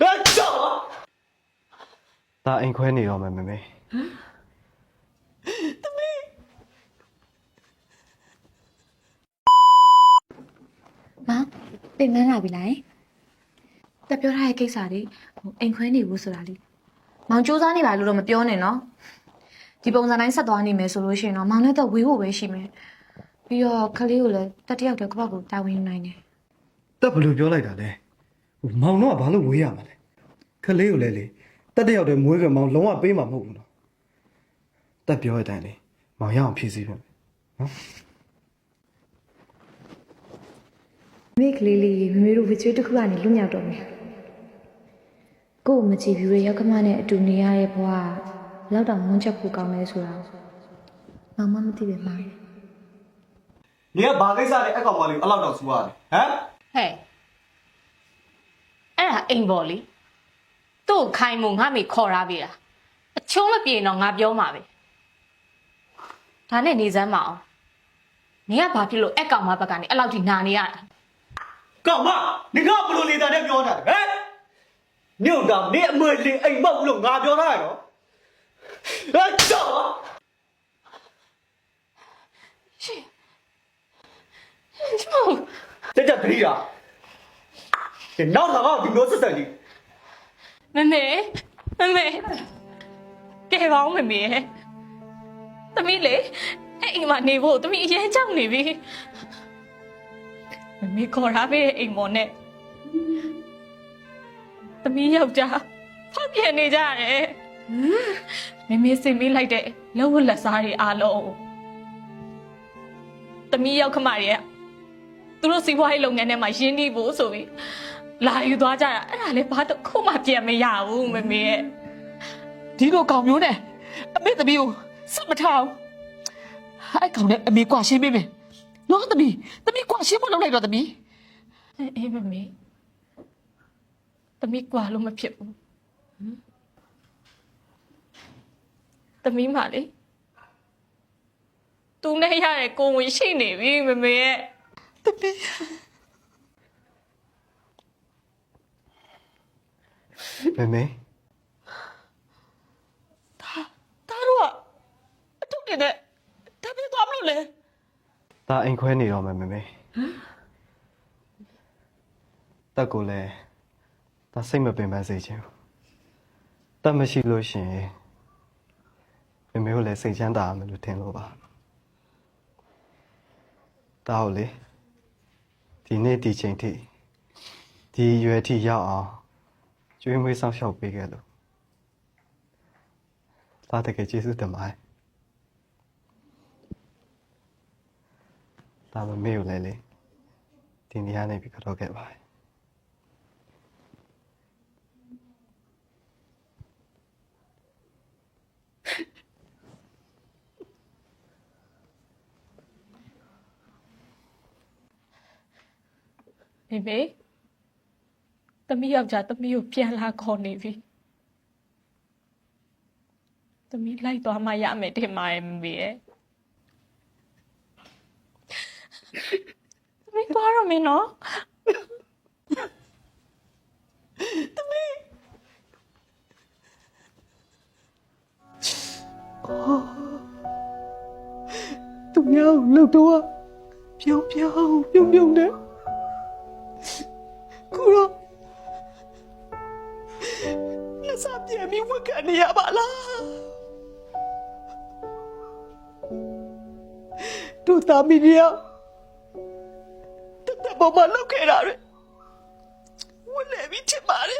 ဟဲ့တော့ตาအိမ်ခွဲနေရောမယ်မေမေမတင်မန်းလာပြီလားတက်ပြောထားတဲ့ကိစ္စလေးဟိုအိမ်ခွဲနေဖို့ဆိုတာလေးမောင်စူးစမ်းနေပါလို့တော့မပြောနဲ့နော်ဒီပုံစံတိုင်းဆက်သွားနေမယ်ဆိုလို့ရှိရင်တော့မောင်နဲ့တော့ဝေးဖို့ပဲရှိမယ်ပြီးတော့ကလေးကိုလည်းတက်တယောက်တည်းကပတ်ကိုတာဝန်ယူနိုင်တယ်တက်ဘယ်လိုပြောလိုက်တာလဲ မောင်တော့ဘာလို့ဝေးရမှာလဲခလေးကိုလည်းလေတက်တယောက်တည်းမွေးကမောင်လုံးဝပေးမှာမဟုတ်ဘူးနော်တက်ပြောတဲ့အတိုင်းလေမောင်ရအောင်ဖြည့်စည်းပေးမယ်နော်မိကလေးလေးမမေတို့ဝေချွေးတစ်ခုကနေလွတ်မြောက်တော့မယ်ကို့မကြည့်ဘူးရရောက်ခမနဲ့အတူနေရတဲ့ဘဝလောက်တော့ငုံချက်ဖို့ကောင်းလဲဆိုတာမောင်မမသိပဲမှာနေကဘာကိစ္စလဲအကောင်မလေးအလောက်တော့စူရတယ်ဟမ် အိမ်ပေါ်လေသူ့ကိုခိုင်းမှုငါမေခေါ်ရပြီလားအချုံးမပြေတော့ငါပြောမှာပဲဒါနဲ့နေစမ်းမအောင်နေကဘာဖြစ်လို့အဲ့ကောင်မဘက်ကနေအဲ့လောက်ထိနာနေရတာကောင်မနေကဘလို့နေတာနဲ့ပြောတာဟဲ့ညို့ကောင်နေအမွေလေအိမ်မောက်လို့ငါပြောတာရောဟဲ့တော့ရှင်ရှင်မတကြပြီလား နောက်လာတော့ဒီမျိုးဆက်ဆံကြီးမမေမမေကဲပါဦးမမေရဲ့သမီးလေအဲ့အိမ်မှာနေဖို့သမီးအရင်ကြောက်နေပြီမမေခေါ်ထားပေးတဲ့အိမ်မော်နဲ့သမီးယောက်ျားဖောက်ပြန်နေကြရတယ်မမေစင်မေးလိုက်တဲ့လက်ဝတ်လက်စားတွေအားလုံးသမီးယောက်ခမတွေကသူတို့စီးပွားရေးလုပ်ငန်းထဲမှာရင်းနှီးဖို့ဆိုပြီး လာယူသွားကြတာအဲ့ဒါလည်းဘာတစ်ခုမှပြန်မရဘူးမမေရဲ့ဒီလိုကောင်မျိုးနဲ့အမေသမီးကိုစက်မထောင်အဲ့ကောင်နဲ့အမေကွာရှင်းပေးမယ်နော်သမီးသမီးကွာရှင်းဖို့လုပ်လိုက်တော့သမီးအေးအေးမမေသမီးကွာလို့မဖြစ်ဘူးသမီးမလေးသူနဲ့ရတဲ့ကိုဝင်ရှိနေပြီမမေရဲ့မေ မေဒါတော့အထုတ်နေနဲ့ဒါပြသွားမလို့လဲဒါအိမ်ခွဲနေတော့မယ်မေမေတက်ကိုလည်းဒါစိတ်မပင်ပန်းစေချင်ဘူးတက်မရှိလို့ရှရင်မေမေကိုလည်းစိတ်ချမ်းသာရမယ်လို့ထင်လို့ပါဒါဟုတ်လေဒီနေ့ဒီချိန်ထိဒီရွယ်ထိရောက်အောင် ကျွေးမွေးဆောင်ရှောက်ပေးခဲ့လို့ဒါတကယ်ကျေးဇူးတင်ပါတယ်ဒါမမေ့ကိုလည်းလေဒီနေရာနေပြီးကတော့ခဲ့ပါတယ်မေမေ သမီးယောက်ျားသမီးကိုပြန်လာခေါ်နေပြီသမီးလိုက်သွားမှရမယ်တင်ပါရဲ့မမေရဲ့သမီးသွားရမယ်နော်သူများကိုလှုပ်တော့ပြောင်းပြောင်းပြုံးပြုံးနဲ့ စားပြန်ပြီးဝတ်ကနေရပါလားတို့သားမီးရတက်တက်ပေါ်မှာလောက်ခဲ့တာလေဝတ်လေပြီးချစ်ပါလေ